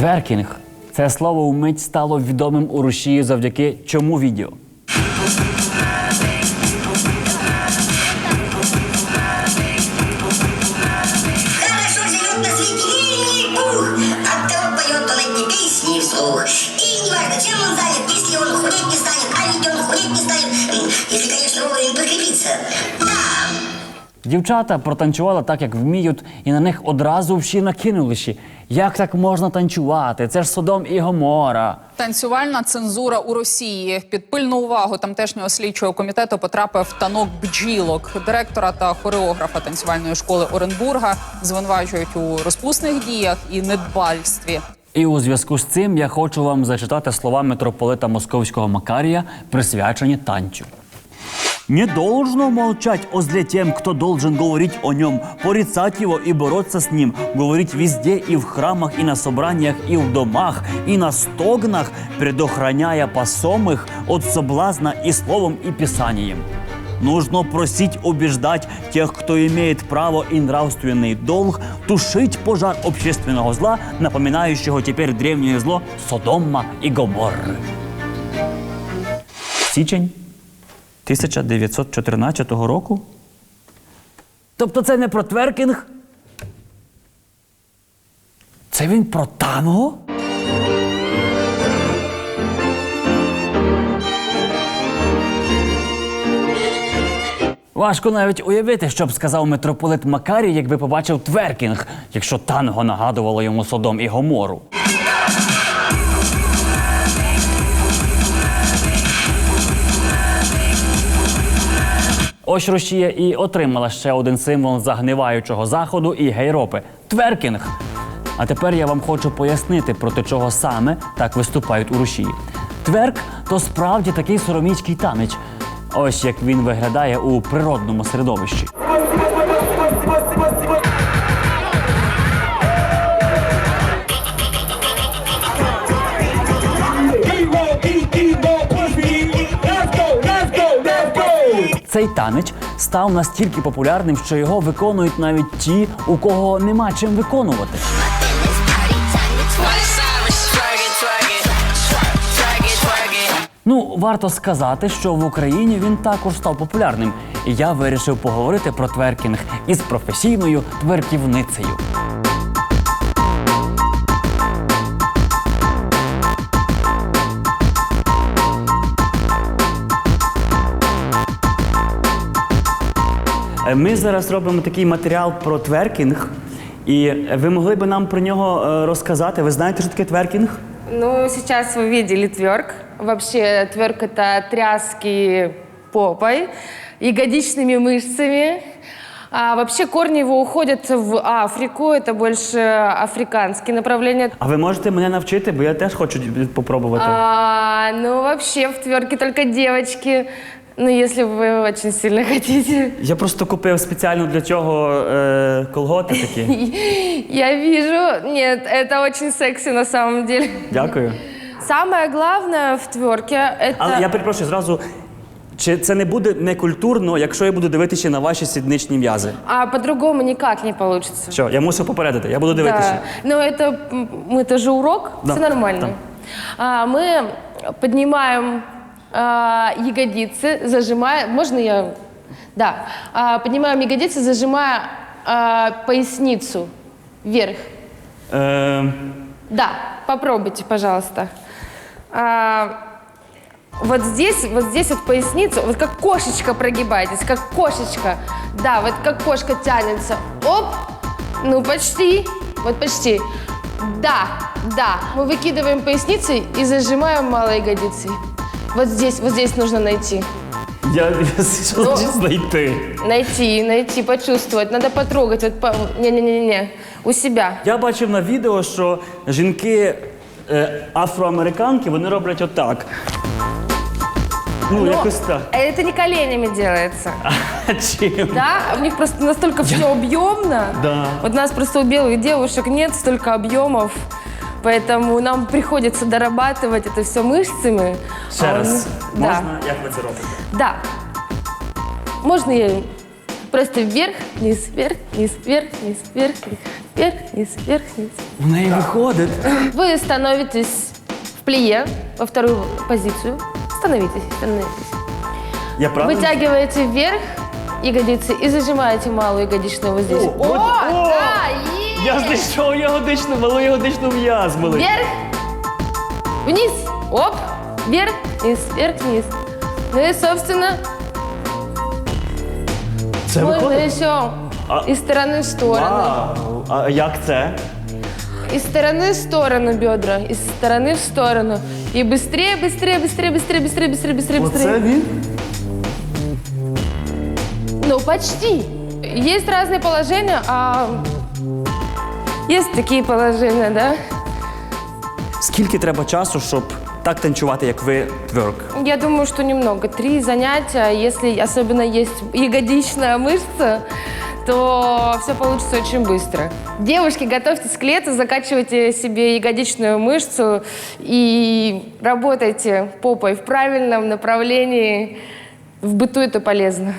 Тверкінг це слово вмить стало відомим у Росії завдяки чому відео. Если конечно, вовремя подкрепиться. Дівчата протанцювали так, як вміють, і на них одразу всі накинулися. Як так можна танцювати? Це ж Содом і Гомора. Танцювальна цензура у Росії під пильну увагу тамтешнього слідчого комітету потрапив танок бджілок. Директора та хореографа танцювальної школи Оренбурга звинувачують у розпусних діях і недбальстві. І у зв'язку з цим я хочу вам зачитати слова митрополита Московського Макарія, присвячені танцю. Не должно молчать о зле тем, кто должен говорить о нем, порицать его и бороться с ним, говорить везде и в храмах, и на собраниях, и в домах, и на стогнах, предохраняя посомых от соблазна и словом, и писанием. Нужно просить убеждать тех, кто имеет право и нравственный долг, тушить пожар общественного зла, напоминающего теперь древнее зло Содома и Гоморры. Січень 1914 року. Тобто це не про тверкінг? Це він про танго? Важко навіть уявити, що б сказав митрополит Макарій, якби побачив тверкінг, якщо танго нагадувало йому Содом і Гомору. Ось Росія і отримала ще один символ загниваючого заходу і гейропи тверкінг. А тепер я вам хочу пояснити, проти чого саме так виступають у Росії. Тверк то справді такий сороміцький танець. Ось як він виглядає у природному середовищі. Цей танець став настільки популярним, що його виконують навіть ті, у кого нема чим виконувати. Ну, варто сказати, що в Україні він також став популярним. І я вирішив поговорити про тверкінг із професійною тверківницею. Ми зараз робимо такий матеріал про тверкінг. І ви могли би нам про нього е, розказати? Ви знаєте, що таке тверкінг? Ну, сейчас вы видели тверк. Вообще, тверк – это тряски попой, ягодичными мышцами. А вообще корни его уходят в Африку, это больше африканские направления. А ви можете мене навчити, бо я теж хочу попробувати. А, ну, вообще в тверке только девочки, ну, если вы очень сильно хотите. Я просто купив спеціально для цього е, колготи такі. Я вижу, нет, это очень секси на самом деле. Дякую. Самое главное в тверке – это… Але я перепрошую зразу. Чи це не буде некультурно, якщо я буду дивитися на ваші сідничні м'язи? А по-другому никак не получится. Що, я мусив попередити, я буду дивитися. Да. Но это, м, мы- это же урок, Да, все нормально. А, мы поднимаем а, ягодицы, зажимая. Можно я? Да. А, поднимаем ягодицы, зажимая а, поясницу вверх. Е, Да, попробуйте, пожалуйста. А, вот здесь, вот здесь вот поясницу, вот как кошечка прогибайтесь, как кошечка. Да, вот как кошка тянется. Оп, ну почти, вот почти. Да, да, мы выкидываем поясницу и зажимаем малой ягодицей. Вот здесь, вот здесь нужно найти. я що Ну. значить знайти. Найти, найти, почувствовать. Надо потрогать. Вот по... Не-не-не-не. У себя. Я бачив на відео, що жінки е, афроамериканки вони роблять отак. Ну, Но якось так. Это не коленями делается. Чим? Да, у них просто настолько все объемно. Да. Вот у нас просто у белых девушек нет столько объемов. Поэтому нам приходится дорабатывать это все мышцами. Ще А раз. он- Да. Можна, як ви це робите? Да. Можно я просто вверх, вниз, вверх, вниз, вверх, вниз, вверх. вниз. вверх-вниз, вверх-вниз. У неї виходить. Вы становитесь в плие, во вторую позицию. Становитесь, становитесь. Я правильно? Вытягиваете вверх ягодицы и зажимаете малую ягодичную вот здесь. О, вот- о! да, есть! Я знайшов ягодичну, малу ягодичну в'язмили. Вверх, вниз, оп, вверх, вниз, вверх, вниз. Ну и, собственно, Це можно виходить? еще А- из стороны в сторону. Вау. А як це? Из стороны в сторону бедра, из стороны в сторону. И быстрее, быстрее, быстрее, быстрее, быстрее, быстрее, быстрее, Оце быстрее. він? Ну, почти. Есть разные положения, а есть такие положения, да? Скільки треба часу, щоб так танцювати, як ви тверк? Я думаю, что немного. Три занятия, если особенно есть ягодичная мышца, то все получится очень быстро. Девушки, готовьтесь к лету, закачивайте себе ягодичную мышцу и работайте попой в правильном направлении. В быту это полезно.